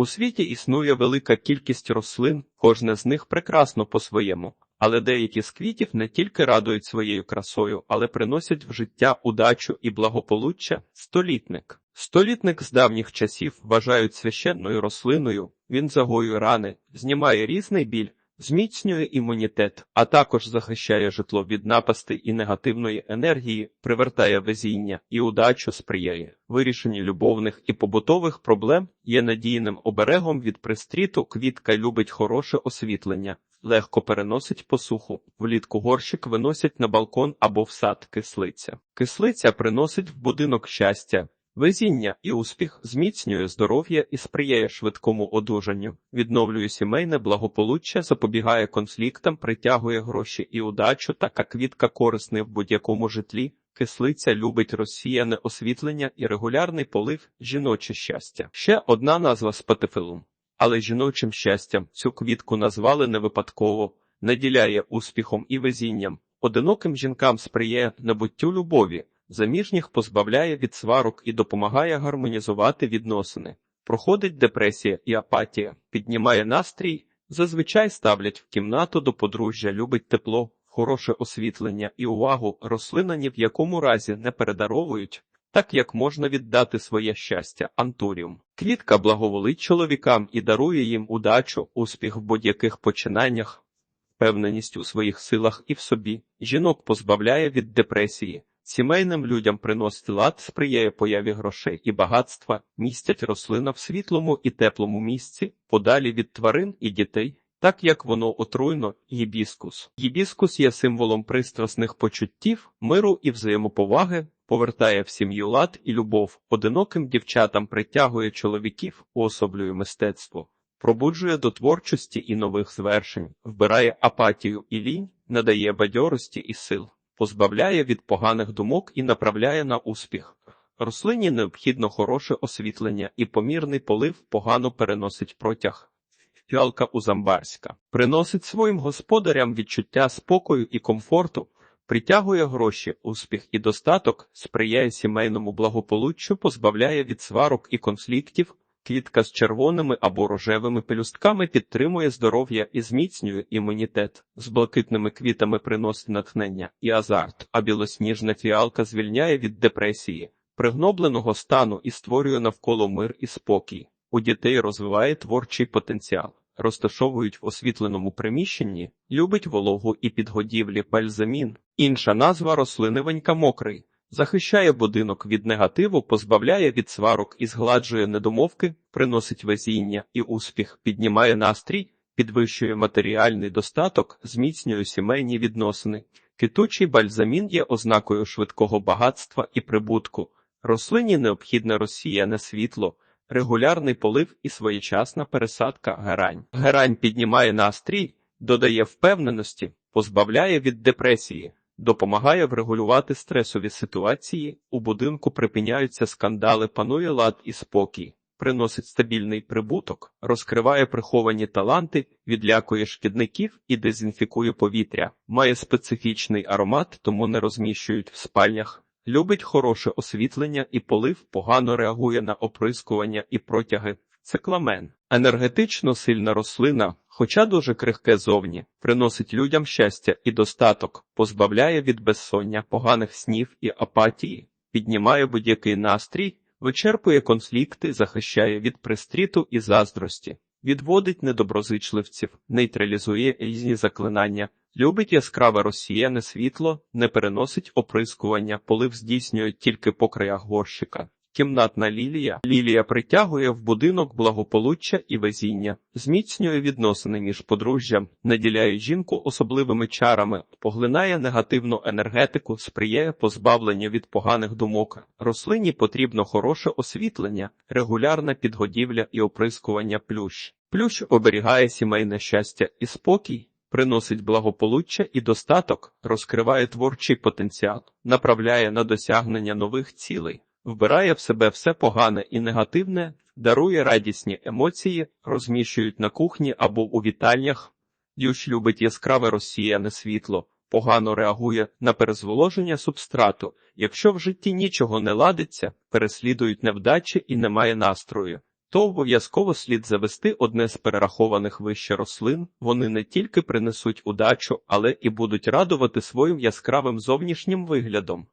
У світі існує велика кількість рослин, кожне з них прекрасно по-своєму. Але деякі з квітів не тільки радують своєю красою, але приносять в життя удачу і благополуччя столітник. Столітник з давніх часів вважають священною рослиною, він загоює рани, знімає різний біль, зміцнює імунітет, а також захищає житло від напасти і негативної енергії, привертає везіння і удачу сприяє. Вирішенні любовних і побутових проблем є надійним оберегом від пристріту, квітка любить хороше освітлення. Легко переносить посуху. Влітку горщик виносять на балкон або в сад кислиця. Кислиця приносить в будинок щастя, везіння і успіх, зміцнює здоров'я і сприяє швидкому одужанню, відновлює сімейне благополуччя, запобігає конфліктам, притягує гроші і удачу, така квітка корисний в будь-якому житлі. Кислиця любить розсіяне освітлення і регулярний полив жіноче щастя. Ще одна назва спатифилум. Але жіночим щастям цю квітку назвали не випадково, наділяє успіхом і везінням. Одиноким жінкам сприяє набуттю любові, заміжніх позбавляє від сварок і допомагає гармонізувати відносини. Проходить депресія і апатія, піднімає настрій, зазвичай ставлять в кімнату до подружжя, любить тепло, хороше освітлення і увагу, рослина ні в якому разі не передаровують, так як можна віддати своє щастя антуріум. Квітка благоволить чоловікам і дарує їм удачу, успіх в будь-яких починаннях, впевненість у своїх силах і в собі. Жінок позбавляє від депресії. Сімейним людям приносить лад, сприяє появі грошей і багатства, містять рослина в світлому і теплому місці, подалі від тварин і дітей, так як воно отруйно гібіскус. Гібіскус є символом пристрасних почуттів, миру і взаємоповаги, повертає в сім'ю лад і любов, одиноким дівчатам притягує чоловіків, уособлює мистецтво, пробуджує до творчості і нових звершень, вбирає апатію і лінь, надає бадьорості і сил, позбавляє від поганих думок і направляє на успіх. Рослині необхідно хороше освітлення і помірний полив погано переносить протяг. Фіалка Узамбарська приносить своїм господарям відчуття спокою і комфорту, притягує гроші, успіх і достаток, сприяє сімейному благополуччю, позбавляє від сварок і конфліктів, квітка з червоними або рожевими пелюстками підтримує здоров'я і зміцнює імунітет, з блакитними квітами приносить натхнення і азарт, а білосніжна фіалка звільняє від депресії, пригнобленого стану і створює навколо мир і спокій. У дітей розвиває творчий потенціал розташовують в освітленому приміщенні, любить вологу і підгодівлі бальзамін. Інша назва рослинивенька мокрий. Захищає будинок від негативу, позбавляє від сварок і згладжує недомовки, приносить везіння і успіх, піднімає настрій, підвищує матеріальний достаток, зміцнює сімейні відносини. Китучий бальзамін є ознакою швидкого багатства і прибутку. Рослині необхідне розсіяне світло регулярний полив і своєчасна пересадка герань. Герань піднімає настрій, додає впевненості, позбавляє від депресії, допомагає врегулювати стресові ситуації, у будинку припиняються скандали, панує лад і спокій. Приносить стабільний прибуток, розкриває приховані таланти, відлякує шкідників і дезінфікує повітря, має специфічний аромат, тому не розміщують в спальнях. Любить хороше освітлення і полив погано реагує на оприскування і протяги. Цикламен. Енергетично сильна рослина, хоча дуже крихке зовні, приносить людям щастя і достаток, позбавляє від безсоння, поганих снів і апатії, піднімає будь-який настрій, вичерпує конфлікти, захищає від пристріту і заздрості, відводить недоброзичливців, нейтралізує різні заклинання, Любить яскраве розсіяне світло, не переносить оприскування, полив здійснюють тільки по горщика. Кімнатна лілія. Лілія притягує в будинок благополуччя і везіння, зміцнює відносини між подружжям, наділяє жінку особливими чарами, поглинає негативну енергетику, сприяє позбавленню від поганих думок. Рослині потрібно хороше освітлення, регулярна підгодівля і оприскування плющ. Плющ оберігає сімейне щастя і спокій приносить благополуччя і достаток, розкриває творчий потенціал, направляє на досягнення нових цілей, вбирає в себе все погане і негативне, дарує радісні емоції, розміщують на кухні або у вітальнях, Ющ любить яскраве розсіяне світло, погано реагує на перезволоження субстрату. Якщо в житті нічого не ладиться, переслідують невдачі і немає настрою. то обов'язково слід завести одне з перерахованих вище рослин. Вони не тільки принесуть удачу, але і будуть радувати своїм яскравим зовнішнім виглядом.